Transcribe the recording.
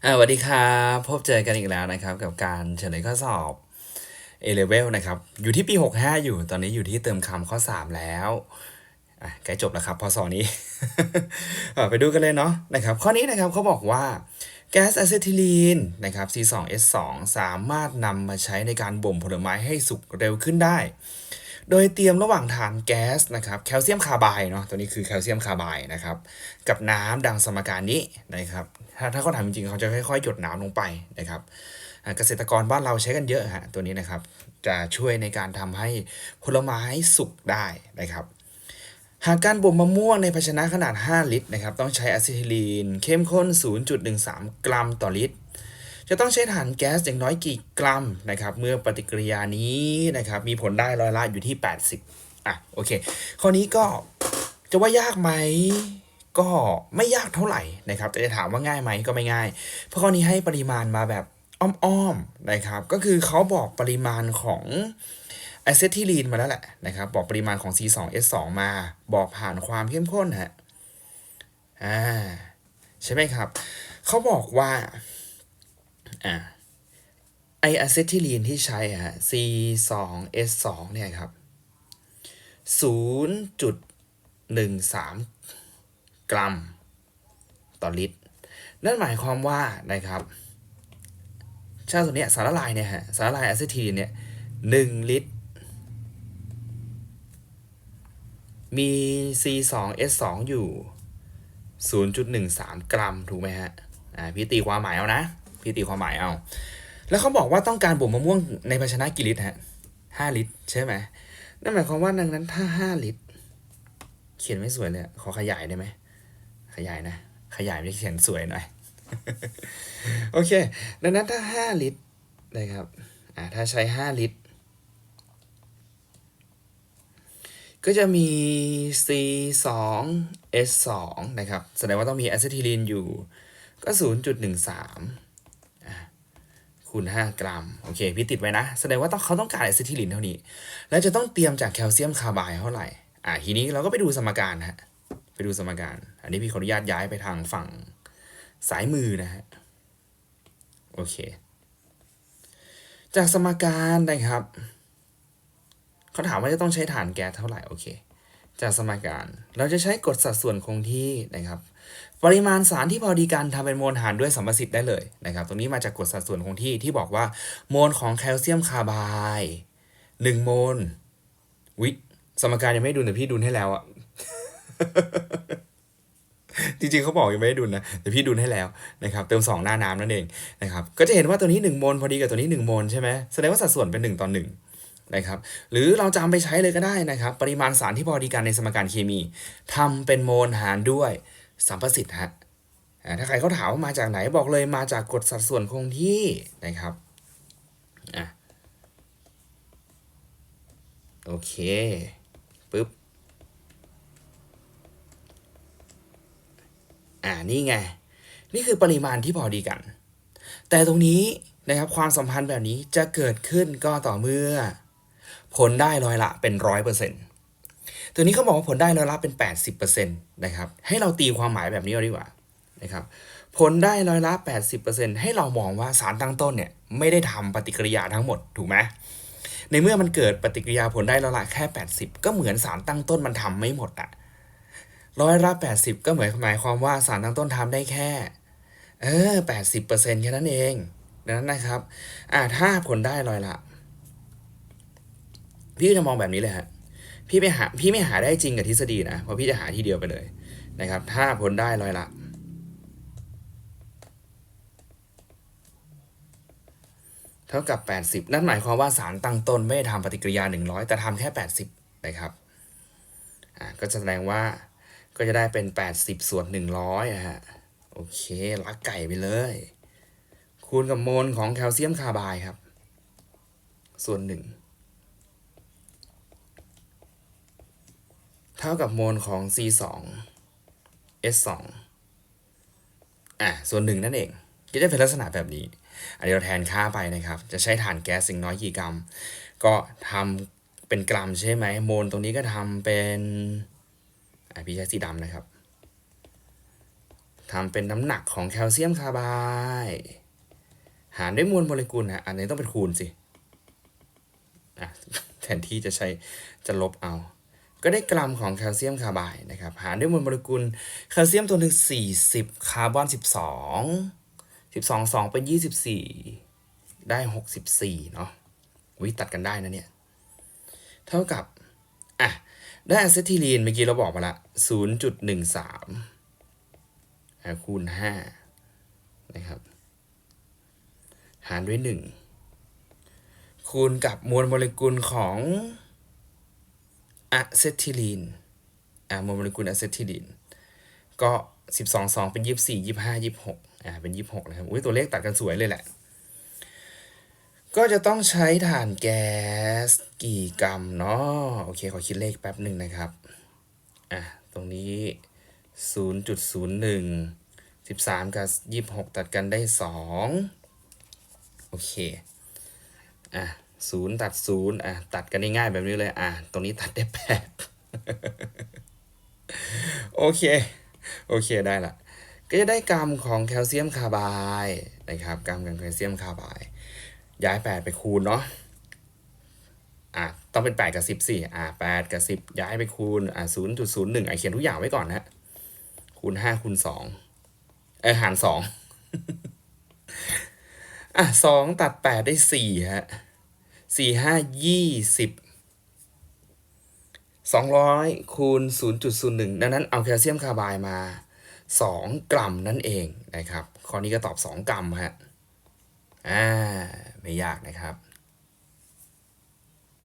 อ่าสวัสดีครับพบเจอกันอีกแล้วนะครับ กับการเฉลยข้อสอบ A level นะครับ อยู่ที่ปี 65 อยู่ ตอนนี้อยู่ที่เติมคำข้อ 3 แล้วอะใกล้จบแล้วครับพอสอนี้อะไปดูกันเลยเนาะนะครับ ข้อนี้นะครับเขาบอกว่าแก๊สอะเซทิลีนนะครับ C2S2 สามารถนำมาใช้ในการบ่มผลไม้ให้สุกเร็วขึ้นได้ โดยเตรียมระหว่างทานแก๊สนะครับแคลเซียมคาร์บด์เนาะตัวนี้คือแคลเซียมคาร์บด์นะครับกับน้ำดังสมการนี้นะครับถ้าถ้าเขาทำจริงๆเขาจะค่อยๆหยดน้ำลงไปนะครับเกษตรกรบ้านเราใช้กันเยอะฮะตัวนี้นะครับจะช่วยในการทำให้ผลไม้สุกได้นะครับหากการบ่มมะม่วงในภาชนะขนาด 5 ลิตรนะครับต้องใช้อะซิทิลีนเข้มข้น 0.13 กรัมต่อลิตร จะต้องใช้ถ่านแก๊สอย่างน้อยกี่กรัมนะครับเมื่อปฏิกิริยานี้นะครับมีผลได้ร้อยละอยู่ที่ 80อะโอเคข้อนี้ก็จะว่ายากไหมก็ไม่ยากเท่าไหร่นะครับแต่จะถามว่าง่ายไหมก็ไม่ง่าย เพราะข้อนี้ให้ปริมาณมาแบบอ้อมๆนะครับก็คือเขาบอกปริมาณของอเซทิลีนมาแล้วแหละนะครับบอกปริมาณของ C2S2 มาบอกผ่านความเข้มข้นฮะอ่าใช่ไหมครับ เขาบอกว่า อ่าไออะเซทิลีนที่ใช้อะฮะ C2S2 เนี่ยครับ 0.13 กรัม ต่อลิตร นั่นหมายความว่านะครับชาตัวเนี้ยสารละลายเนี่ยฮะสารละลายอะเซทิลีนเนี่ย1ลิตร มี C2S2 อยู่ 0.13 กรัม ถูกไหมฮะ อ่า พี่ตีความหมายเอานะ พี่ตีความหมายเอา แล้วเขาบอกว่าต้องการบ่มมะม่วงในภาชนะกี่ลิตรฮะห้าลิตรใช่ไหมนั่นหมายความว่าดังนั้นถ้าห้าลิตร เขียนไม่สวยเลยขอขยายได้ไหมขยายนะ ขยายไม่เขียนสวยหน่อยโอเค ดังนั้นถ้าห้าลิตรนะครับอ่าถ้าใช้ห้าลิตร ก็จะมี C 2 S 2นะครับ แสดงว่าต้องมีแอะเซทิลีนอยู่ ก็ 0.13อะ คูณ5กรัม โอเค พี่ติดไว้นะ แสดงว่าต้องเขาต้องการอะเซทิลีนเท่านี้ แล้วจะต้องเตรียมจากแคลเซียมคาร์บด์เท่าไหร่ อะทีนี้เราก็ไปดูสมการฮะ ไปดูสมการ อันนี้พี่ขออนุญาตย้ายไปทางฝั่งสายมือนะฮะ โอเค จากสมการนะครับ เขาถามว่าจะต้องใช้ถ่านแก๊สเท่าไหร่ โอเค จากสมการ เราจะใช้กฎสัดส่วนคงที่นะครับ ปริมาณสารที่พอดีกันทำเป็นโมลหารด้วยสัมประสิทธิ์ได้เลยนะครับ ตรงนี้มาจากกฎสัดส่วนคงที่ที่บอกว่าโมลของแคลเซียมคาร์ไบด์หนึ่งโมลวิสมการยังไม่ดูแต่พี่ดูให้แล้วอะจริงๆเขาบอกยังไม่ได้ดุลนะแต่พี่ดุลให้แล้วนะครับเติม 2 หน้าน้ำนั่นเองนะครับก็จะเห็นว่าตัวนี้ 1 โมลพอดีกับตัวนี้ 1 โมลใช่ไหมแสดงว่าสัดส่วนเป็น 1ต่อ1นะครับหรือเราจะเอาไปใช้เลยก็ได้นะครับ ปริมาณสารที่พอดีกันในสมการเคมีทำเป็นโมลหารด้วย สัมประสิทธิ์ฮะถ้าใครเขาถามว่ามาจากไหนบอกเลยมาจากกฎสัดส่วนคงที่นะครับอะโอเคปึ๊บอ่านี่ไง นี่คือปริมาณที่พอดีกัน แต่ตรงนี้นะครับความสัมพันธ์แบบนี้จะเกิดขึ้นก็ต่อเมื่อ ผลได้ร้อยละเป็นร้อยเปอร์เซ็นต์ ตัวนี้เขาบอกว่าผลได้ร้อยละเป็นแปดสิบเปอร์เซ็นต์นะครับ ให้เราตีความหมายแบบนี้ดีกว่านะครับ ผลได้ร้อยละแปดสิบเปอร์เซ็นต์ให้เรามองว่าสารตั้งต้นเนี่ยไม่ได้ทำปฏิกิริยาทั้งหมดถูกไหมในเมื่อมันเกิดปฏิกิริยาผลได้ร้อยละแค่แปดสิบก็เหมือนสารตั้งต้นมันทำไม่หมดอะร้อยละแปดสิบก็เหมือนหมายความว่าสารตั้งต้นทำได้แค่ เออแปดสิบเปอร์เซ็นแค่นั้นเองดังนั้นนะครับ อ่าถ้าผลได้ร้อยละ พี่จะมองแบบนี้เลยฮะ พี่ไปหาพี่ไม่หาได้จริงกับทฤษฎีนะเพราะพี่จะหาทีเดียวไปเลยนะครับ ถ้าผลได้ร้อยละ เท่ากับ 80 นั่นหมายความว่าสารตั้งต้นไม่ได้ทำปฏิกิริยา 100 แต่ทำแค่ 80 นะครับอ่าก็จะแสดงว่าก็จะได้เป็น 80 ส่วน 100นะฮะโอเค ลักไก่ไปเลย คูณกับโมลของแคลเซียมคาร์ไบด์ครับ ส่วน1 เท่ากับโมลของ C2 S2 อะส่วน1นั่นเองก็จะเป็นลักษณะแบบนี้ อันนี้เราแทนค่าไปนะครับ จะใช้ถ่านแก๊สสิ่งน้อยกี่กรัม ก็ทำเป็นกรัมใช่ไหมโมลตรงนี้ก็ทำเป็นอะพี่ใช้สีดำนะครับทำเป็นน้ำหนักของแคลเซียมคาร์ไบด์หารด้วยมวลโมเลกุลนะอันนี้ต้องเป็นคูณสิอะแทนที่จะใช้จะลบเอา ก็ได้กรัมของแคลเซียมคาร์ไบด์นะครับหารด้วยมวลโมเลกุลแคลเซียมตัวหนึ่ง40 คาร์บอน 12 12 2 เป็น 24 ได้ 64 เนาะวิตัดกันได้นะเนี่ย เท่ากับ อะ ได้อะเซทิลีนเมื่อกี้เราบอกมาละ 0.13อะคูณ 5 นะครับ หารด้วย 1 คูณกับมวลโมเลกุลของ อะเซทิลีนอะโมเลกุลอะเซทิลีนก็12 2เป็น24 25 26อ่าเป็น26นะครับอุ้ยตัวเลขตัดกันสวยเลยแหละ ก็จะต้องใช้ถ่านแก๊สกี่กรัมเนาะโอเค ขอคิดเลขแป๊บหนึ่งนะครับอะตรงนี้0.01 13กับ26ตัดกันได้2โอเคอะ 0ตัด0อะตัดกันง่ายๆแบบนี้เลยอะตรงนี้ตัดได้8โอเค โอเคได้ละก็จะได้กรัมของแคลเซียมคาร์ไบด์นะครับกรัมของแคลเซียมคาร์บด์ย้าย 8 ไปคูณเนาะอะต้องเป็น 8 กับ 10สิอะ8กับ 10 ย้ายไปคูณอะ0.01อะเขียนทุกอย่างไว้ก่อนนะคูณ 5 คูณ2เออหาร 2 อะ 2 ตัด 8 ได้ 4 ฮะ สี่ห้ายี่สิบสองร้อยคูณศูนย์จุดศูนย์หนึ่งดังนั้นเอาแคลเซียมคาร์บายมาสองกรัมนั่นเองนะครับ ข้อนี้ก็ตอบสองกรัมฮะ อ่า ไม่ยากนะครับ